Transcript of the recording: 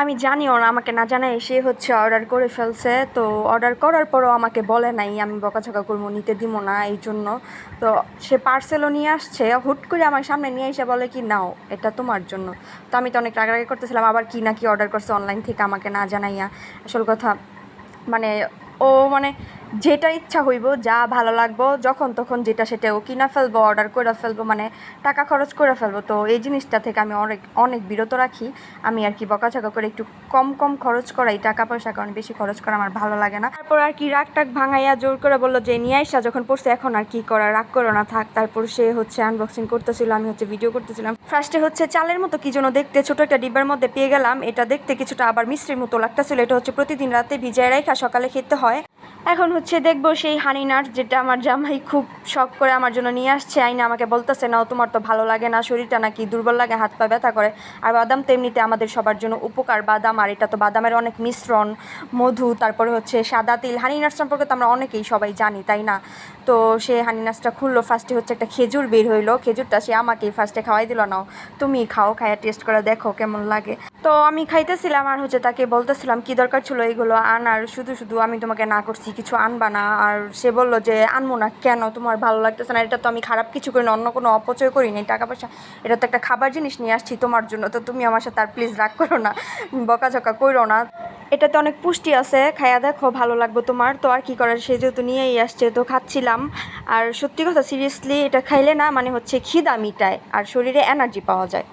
আমি জানি ওরা আমাকে না জানায়, সে হচ্ছে অর্ডার করে ফেলছে। তো অর্ডার করার পরও আমাকে বলে নাই, আমি বকাঝকা করব, নিতে দিব না এই জন্য। তো সে পার্সেলও নিয়ে আসছে, হুট করে আমার সামনে নিয়ে এসে বলে কি, নাও, এটা তোমার জন্য। তো আমি তো অনেক রাগারাগি করতেছিলাম, আবার কি না কি অর্ডার করছে অনলাইন থেকে আমাকে না জানাইয়া। আসল কথা মানে ও মানে যেটা ইচ্ছা হইব, যা ভালো লাগবো, যখন তখন যেটা সেটা ও কিনা ফেলব অর্ডার করে ফেলব মানে টাকা খরচ করে ফেলব। তো এই জিনিসটা থেকে আমি অনেক অনেক বিরত রাখি। আমি আর কি বকাঝকা করে একটু কম কম খরচ করাই টাকা পয়সা কারণ বেশি খরচ করা আমার ভালো লাগে না। তারপর আর কি রাগ টাক ভাঙাইয়া জোর করে বলল যে, নিয়ে আসা যখন পড়ছে এখন আর কি করা রাগ করো না, থাক। তারপর সে হচ্ছে আনবক্সিং করতেছিল, আমি হচ্ছে ভিডিও করতেছিলাম। ফার্স্টে হচ্ছে চালের মতো কি যেন দেখতে, ছোট একটা ডিব্বার মধ্যে পেয়ে গেলাম। এটা দেখতে কিছুটা আবার মিষ্টির মতো লাগতেছিল। এটা হচ্ছে প্রতিদিন রাতে ভিজায় রেখা সকালে খেতে এখন হচ্ছে দেখব সেই হানি নাট যেটা আমার জামাই খুব শখ করে আমার জন্য নিয়ে আসছে। আইনা আমাকে বলতেছে, নাও, তোমার তো ভালো লাগে না, শরীরটা নাকি দুর্বল লাগে, হাত পা ব্যথা করে। আর বাদাম তো এমনিতে আমাদের সবার জন্য উপকার। বাদাম আর এটা তো বাদামের অনেক মিশ্রণ, মধু, তারপরে হচ্ছে সাদা তিল। হানি নাটস সম্পর্কে তো আমরা অনেকেই সবাই জানি, তাই না? তো সে হানি নাটসটা খুললো ফার্স্টে হচ্ছে একটা খেজুর বের হইল। খেজুরটা সে আমাকেই ফার্স্টে খাওয়াই দিল, নাও, তুমি খাও খাইয়া টেস্ট করে দেখো কেমন লাগে। তো আমি খাইতেছিলাম আর হচ্ছে তাকে বলতেছিলাম, কি দরকার ছিল এইগুলো আনার? শুধু শুধু আমি তোমাকে না করছি কিছু আনবা না। আর সে বলল যে আনব না, কেন? তোমার ভালো লাগতেছে না। এটা তো আমি খারাপ কিছু করি অন্য কোনো অপচয় করি নি টাকা পয়সা এটা তো একটা খাবার জিনিস নিয়ে আসছি তোমার জন্য। তো তুমি আমার সাথে আর প্লিজ রাগ করো না, বকাঝকা করো না। এটাতে অনেক পুষ্টি আছে। খাইয়া দেখো, ভালো লাগবে তোমার। তো আর কি করার? সে যেহেতু নিয়েই আসছে, তো খাচ্ছিলাম। আর সত্যি কথা সিরিয়াসলি এটা খাইলে না মানে হচ্ছে খিদা মিটায়। আর শরীরে এনার্জি পাওয়া যায়।